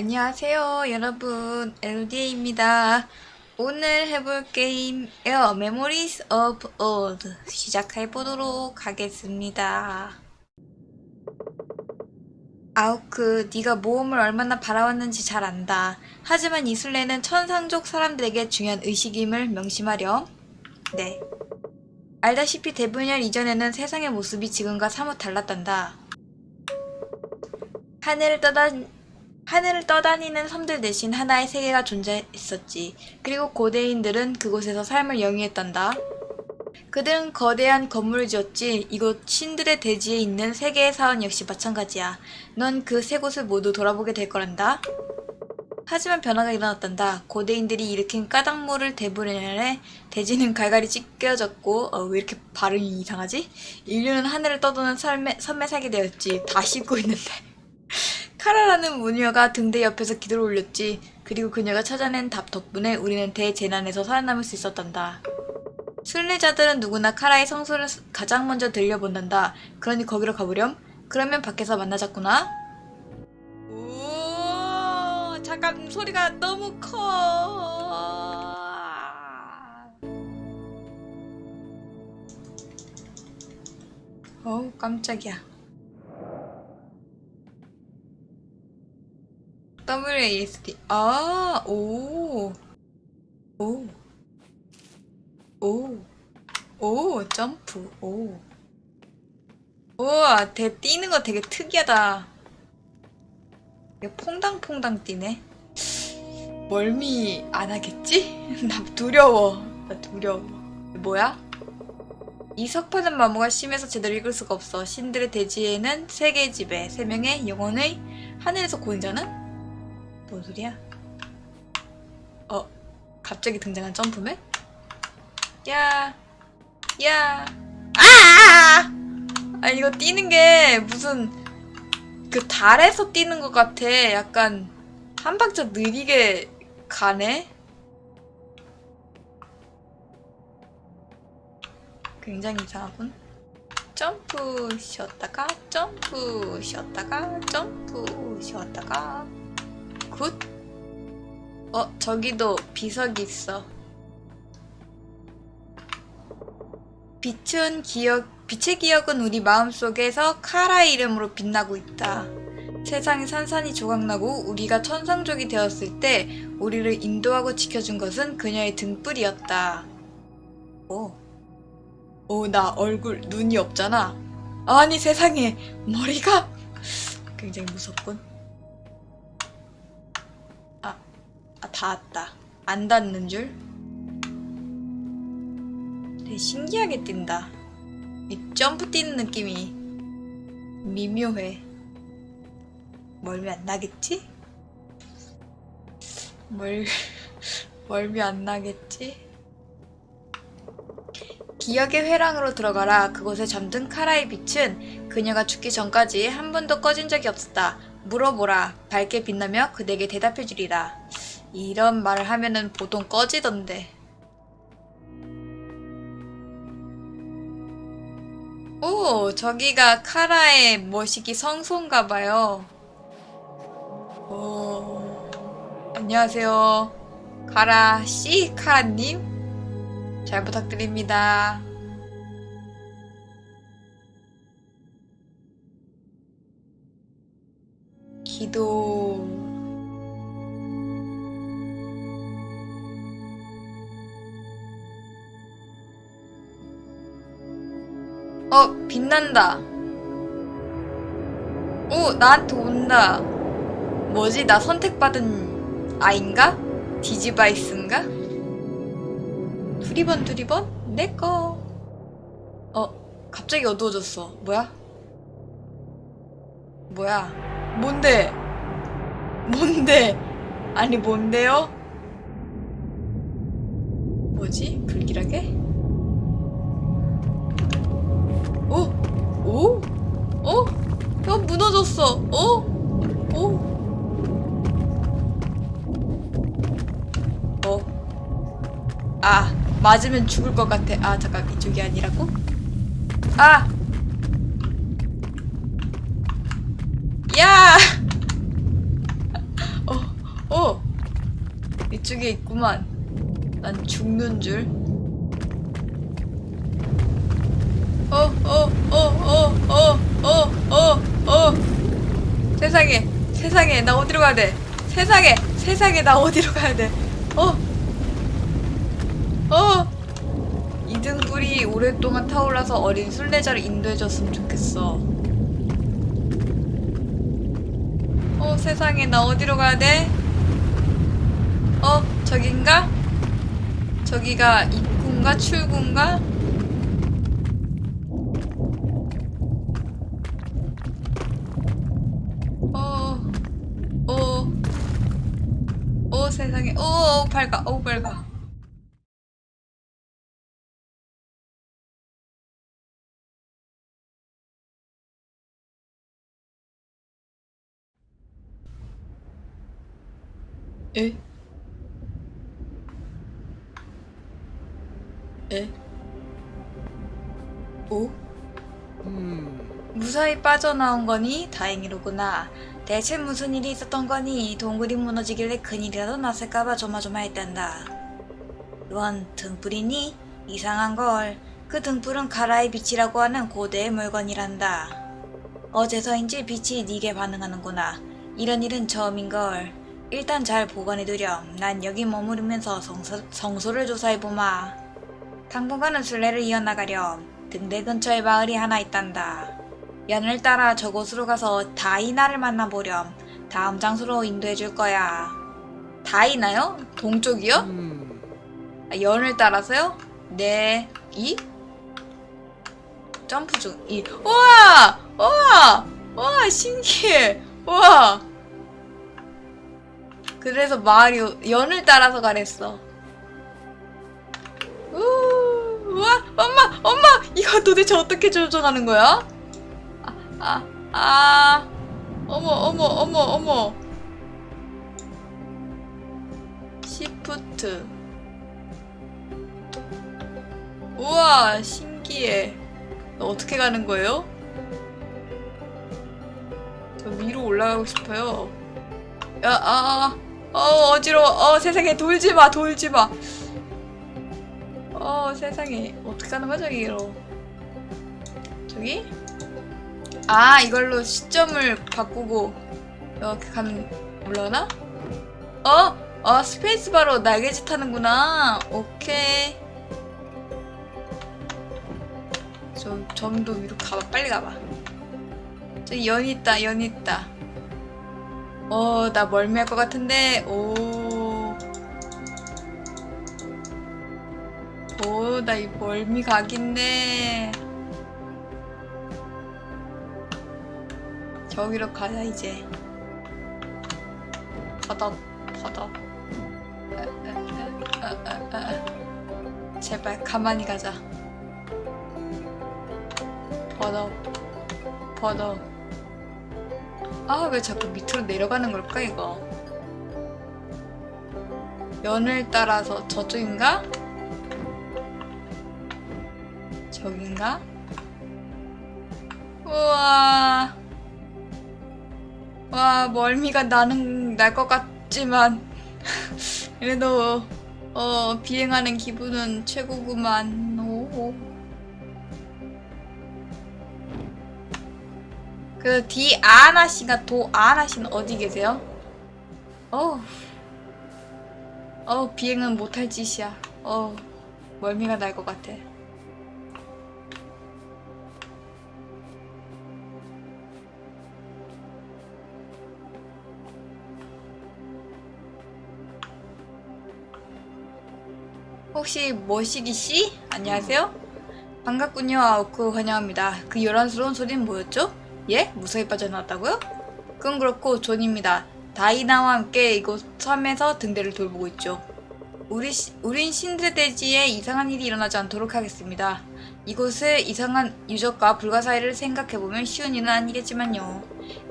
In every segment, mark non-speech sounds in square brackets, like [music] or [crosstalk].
안녕하세요, 여러분. LDA입니다. 오늘 해볼 게임이요. Memories of Old. 시작해보도록 하겠습니다. 아우크, 네가 모험을 얼마나 바라왔는지 잘 안다. 하지만 이 순례는 천상족 사람들에게 중요한 의식임을 명심하렴. 네. 알다시피 대분열 이전에는 세상의 모습이 지금과 사뭇 달랐단다. 하늘을 떠다 하늘을 떠다니는 섬들 대신 하나의 세계가 존재했었지. 그리고 고대인들은 그곳에서 삶을 영위했단다. 그들은 거대한 건물을 지었지. 이곳 신들의 대지에 있는 세계의 사원 역시 마찬가지야. 넌 그 세 곳을 모두 돌아보게 될 거란다. 하지만 변화가 일어났단다. 고대인들이 일으킨 까닭모를 대분열해 대지는 갈갈이 찢겨졌고 어, 왜 이렇게 발음이 이상하지? 인류는 하늘을 떠도는 삶에, 섬에 살게 되었지. 다 씻고 있는데. 카라라는 무녀가 등대 옆에서 기도를 올렸지. 그리고 그녀가 찾아낸 답 덕분에 우리는 대재난에서 살아남을 수 있었단다. 순례자들은 누구나 카라의 성소를 가장 먼저 들려본단다. 그러니 거기로 가보렴? 그러면 밖에서 만나자꾸나? 오, 잠깐 소리가 너무 커. 어우, 깜짝이야. WASD. 아, 오. 오. 오. 오, 점프. 오. 우와, 대 뛰는 거 되게 특이하다. 이거 퐁당퐁당 뛰네. 멀미 안 하겠지? [laughs] 나 두려워. 나 두려워. 뭐야? 이 석파는 마모가 심해서 제대로 읽을 수가 없어. 신들의 대지에는 세 개의 집에 세 명의 영혼의 하늘에서 고인자는? 뭔 소리야? 어, 갑자기 등장한 점프맨? 야, 야, 아! 아, 이거 뛰는 게 무슨 그 달에서 뛰는 것 같아. 약간 한 박자 느리게 가네. 굉장히 이상하군. 점프 쉬었다가 점프 쉬었다가 점프 쉬었다가 굿. 어, 저기도 비석이 있어. 빛은 기억, 빛의 기억은 우리 마음속에서 카라의 이름으로 빛나고 있다. 세상이 산산이 조각나고 우리가 천상족이 되었을 때 우리를 인도하고 지켜준 것은 그녀의 등불이었다. 오. 오, 나 얼굴, 눈이 없잖아. 아니, 세상에, 머리가 굉장히 무섭군. 닿았다. 안 닿는 줄? 되게 신기하게 뛴다. 이 점프 뛰는 느낌이 미묘해. 멀미 안 나겠지? 멀, [laughs] 멀미 안 나겠지? 기억의 회랑으로 들어가라. 그곳에 잠든 카라의 빛은 그녀가 죽기 전까지 한 번도 꺼진 적이 없었다. 물어보라. 밝게 빛나며 그대에게 대답해 주리라. 이런 말을 하면은 보통 꺼지던데. 오, 저기가 카라의 머시기 성소인가 봐요. 오, 안녕하세요. 카라 씨, 카라님. 잘 부탁드립니다. 기도. 어, 빛난다. 오, 나한테 온다. 뭐지? 나 선택받은 아인가? 디지바이스인가? 두리번 두리번? 내꺼. 어, 갑자기 어두워졌어. 뭐야? 뭐야? 뭔데? 뭔데? 아니, 뭔데요? 뭐지? 불길하게? 오? 어? 야, 무너졌어. 어? 오? 어? 아, 맞으면 죽을 것 같아. 아, 잠깐, 이쪽이 아니라고? 아! 야! [laughs] 어, 어! 이쪽에 있구만. 난 죽는 줄. 어, 어, 어, 어, 어, 어, 어, 어. 세상에, 세상에, 나 어디로 가야 돼? 세상에, 세상에, 나 어디로 가야 돼? 어, 어. 이등 불이 오랫동안 타올라서 어린 순례자를 인도해줬으면 좋겠어. 어, 세상에, 나 어디로 가야 돼? 어, 저긴가? 저기가 입구인가? 출구인가? 어, 어, 어, 세상에, 어, 어, 밝아, 어, 밝아. 에? 에? 오? 무사히 빠져나온 거니 다행이로구나. 대체 무슨 일이 있었던 거니? 동굴이 무너지길래 큰일이라도 났을까봐 조마조마했단다. 원 등불이니? 이상한 걸. 그 등불은 가라의 빛이라고 하는 고대의 물건이란다. 어째서인지 빛이 니게 반응하는구나. 이런 일은 처음인걸. 일단 잘 보관해두렴. 난 여기 머무르면서 성소, 성소를 조사해보마. 당분간은 순례를 이어나가렴. 등대 근처에 마을이 하나 있단다. 연을 따라 저곳으로 가서 다이나를 만나보렴. 다음 장소로 인도해 줄 거야. 다이나요? 동쪽이요? 아, 연을 따라서요? 네. 이? 점프 중. 이. 우와! 우와! 우와! 신기해! 우와! 그래서 마을이 연을 따라서 가랬어. 우, 와, 엄마, 엄마, 이거 도대체 어떻게 조정하는 거야? 아, 아, 아, 어머, 어머, 어머, 어머. 시프트. 우와, 신기해. 어떻게 가는 거예요? 저 위로 올라가고 싶어요. 야, 아, 아, 어, 어지러워. 어, 세상에, 돌지 마, 돌지 마. 어, 세상에. 어떻게 하는 거야, 저기로. 저기? 아, 이걸로 시점을 바꾸고, 이렇게 가면 올라오나? 어? 어, 스페이스바로 날개짓 하는구나. 오케이. 좀, 좀더 위로 가봐. 빨리 가봐. 저기 연 있다, 연 있다. 어, 나 멀미할 것 같은데, 오. 오, 나 이 멀미 각인데. 저기로 가자, 이제. 에, 에. 제발, 가만히 가자. 퍼덕, 퍼덕. 아, 왜 자꾸 밑으로 내려가는 걸까, 이거? 연을 따라서 저쪽인가? 저긴가? 우와. 와, 멀미가 나는, 날 것 같지만. 그래도, 어, 비행하는 기분은 최고구만. 오. 그 디아나 씨가 도아나 씨는 어디 계세요? 어. 어 비행은 못할 짓이야. 어 멀미가 날 것 같아. 혹시 모시기 씨? 안녕하세요. 반갑군요. 아우쿠 환영합니다. 그 요란스러운 소리는 뭐였죠? 예? 무사히 빠져나왔다고요? 그건 그렇고 존입니다. 다이나와 함께 이곳 섬에서 등대를 돌보고 있죠. 우리 시- 우린 신드대지에 이상한 일이 일어나지 않도록 하겠습니다. 이곳의 이상한 유적과 불가사의를 생각해보면 쉬운 일은 아니겠지만요.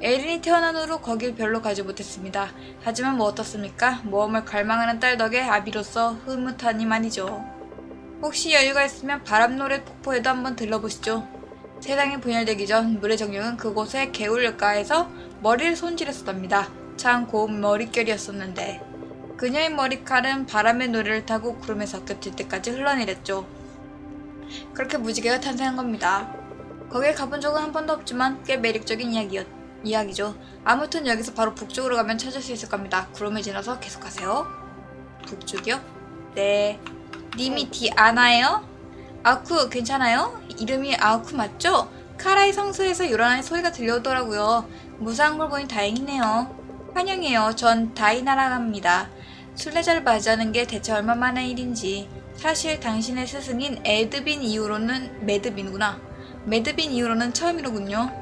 에린이 태어난 후로 거길 별로 가지 못했습니다. 하지만 뭐 어떻습니까? 모험을 갈망하는 딸 덕에 아비로서 흐뭇하니 말이죠. 혹시 여유가 있으면 바람노래 폭포에도 한번 들러보시죠. 세상이 분열되기 전 물의 정령은 그곳의 개울가에서 머리를 손질했었답니다. 참 고운 머릿결이었었는데 그녀의 머리칼은 바람의 노래를 타고 구름에서 겹칠 때까지 흘러내렸죠. 그렇게 무지개가 탄생한 겁니다. 거기에 가본 적은 한 번도 없지만 꽤 매력적인 이야기였, 이야기죠. 아무튼 여기서 바로 북쪽으로 가면 찾을 수 있을 겁니다. 구름을 지나서 계속하세요. 북쪽이요? 네. 님이 디아나예요? 아쿠 괜찮아요? 이름이 아쿠 맞죠? 카라의 성소에서 요란한 소리가 들려오더라고요. 무사한 걸 보니 다행이네요. 환영해요. 전 다이나라 합니다. 순례자를 맞이하는 게 대체 얼마만의 일인지. 사실 당신의 스승인 에드빈 이후로는 매드빈구나. 매드빈 이후로는 처음이로군요.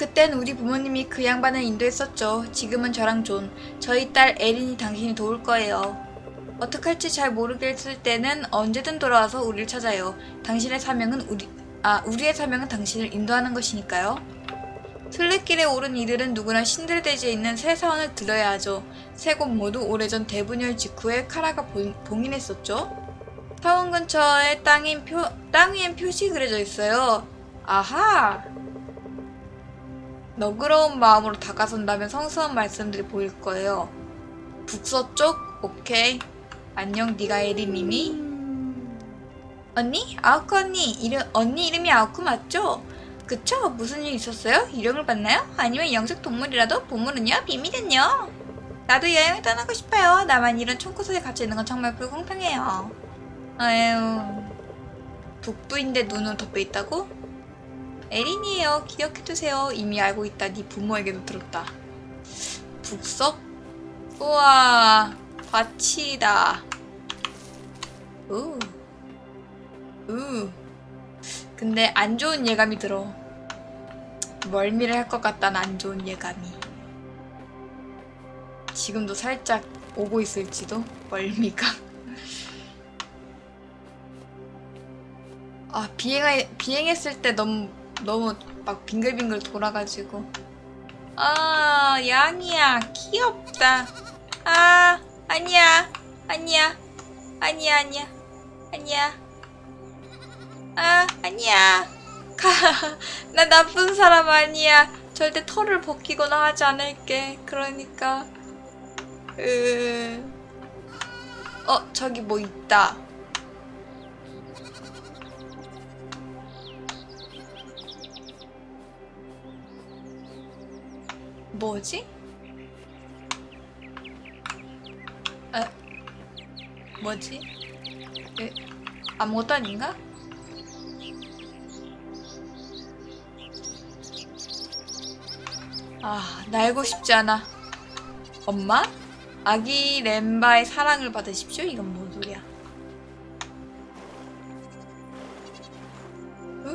그땐 우리 부모님이 그 양반을 인도했었죠. 지금은 저랑 존, 저희 딸 에린이 당신이 도울 거예요. 어떡할지 잘 모르겠을 때는 언제든 돌아와서 우리를 찾아요. 당신의 사명은 우리, 아, 우리의 사명은 당신을 인도하는 것이니까요. 순례길에 오른 이들은 누구나 신들대지에 있는 새 사원을 들어야 하죠. 세 곳 모두 오래전 대분열 직후에 카라가 봉- 봉인했었죠. 사원 근처에 땅인 표, 땅 위엔 표시 그려져 있어요. 아하! 너그러운 마음으로 다가선다면 성스러운 말씀들이 보일 거예요. 북서쪽? 오케이. 안녕, 네가 에린이니? 언니? 아우크 언니. 이름, 언니 이름이 아우크 맞죠? 그쵸? 무슨 일 있었어요? 유령을 봤나요? 아니면 영적 동물이라도? 보물은요? 비밀은요? 나도 여행을 떠나고 싶어요. 나만 이런 총구석에 갇혀 있는 건 정말 불공평해요. 아유. 북부인데 눈은 덮여 있다고? 에린이에요. 기억해두세요. 이미 알고 있다. 네 부모에게도 들었다. 북석? 우와. 밭이다. 우. 우. 근데 안 좋은 예감이 들어. 멀미를 할 것 같다는 안 좋은 예감이. 지금도 살짝 오고 있을지도 멀미가. [laughs] 아 비행 비행했을 때 너무 너무 막 빙글빙글 돌아가지고 아 양이야 귀엽다. 아 아니야 아니야 아니야 아니야 아니야. 아, 아니야. 가. [laughs] 나 나쁜 사람 아니야. 절대 털을 벗기거나 하지 않을게. 그러니까. 으. 어, 저기 뭐 있다. 뭐지? 아, 뭐지? 에, 아무것도 아닌가? 아, 날고 싶지 않아. 엄마? 아기 렘바의 사랑을 받으십시오? 이건 뭔 소리야? 음.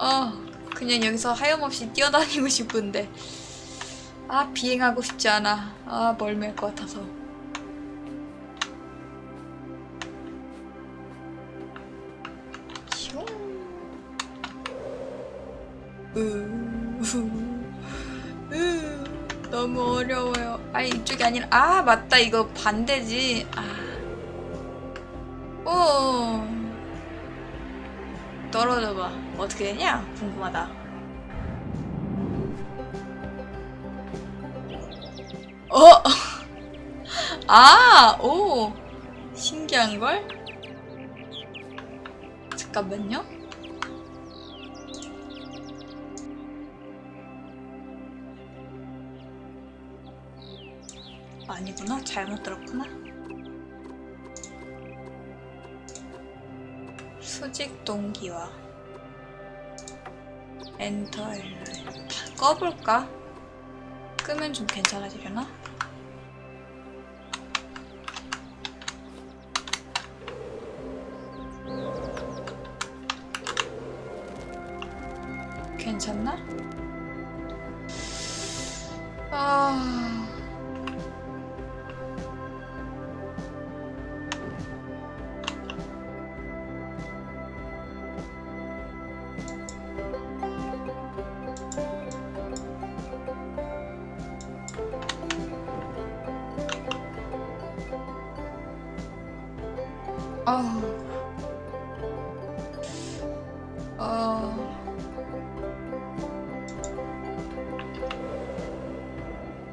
어, 그냥 여기서 하염없이 뛰어다니고 싶은데. 아, 비행하고 싶지 않아. 아, 멀미할 것 같아서. 너무 어려워요. 아니 이쪽이 아니라 아 맞다 이거 반대지. 아, 오 떨어져봐. 어떻게 되냐? 궁금하다. 어, [laughs] 아, 오, 신기한 걸. 잠깐만요. 아니구나. 잘못 들었구나. 수직 동기화. 엔터. 다 꺼볼까? 끄면 좀 괜찮아지려나? 아. 어.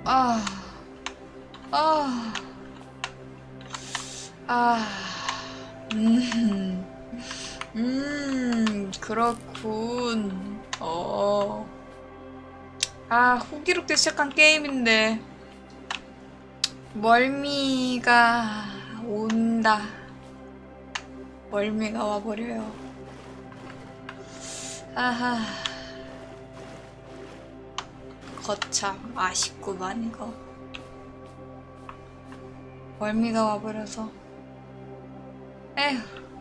아, 아, 아, 음, 음, 그렇군. 어, 아, 호기롭게 시작한 게임인데, 멀미가 온다. 멀미가 와버려요. 아하. 거참 아쉽구만 이거 멀미가 와버려서 에휴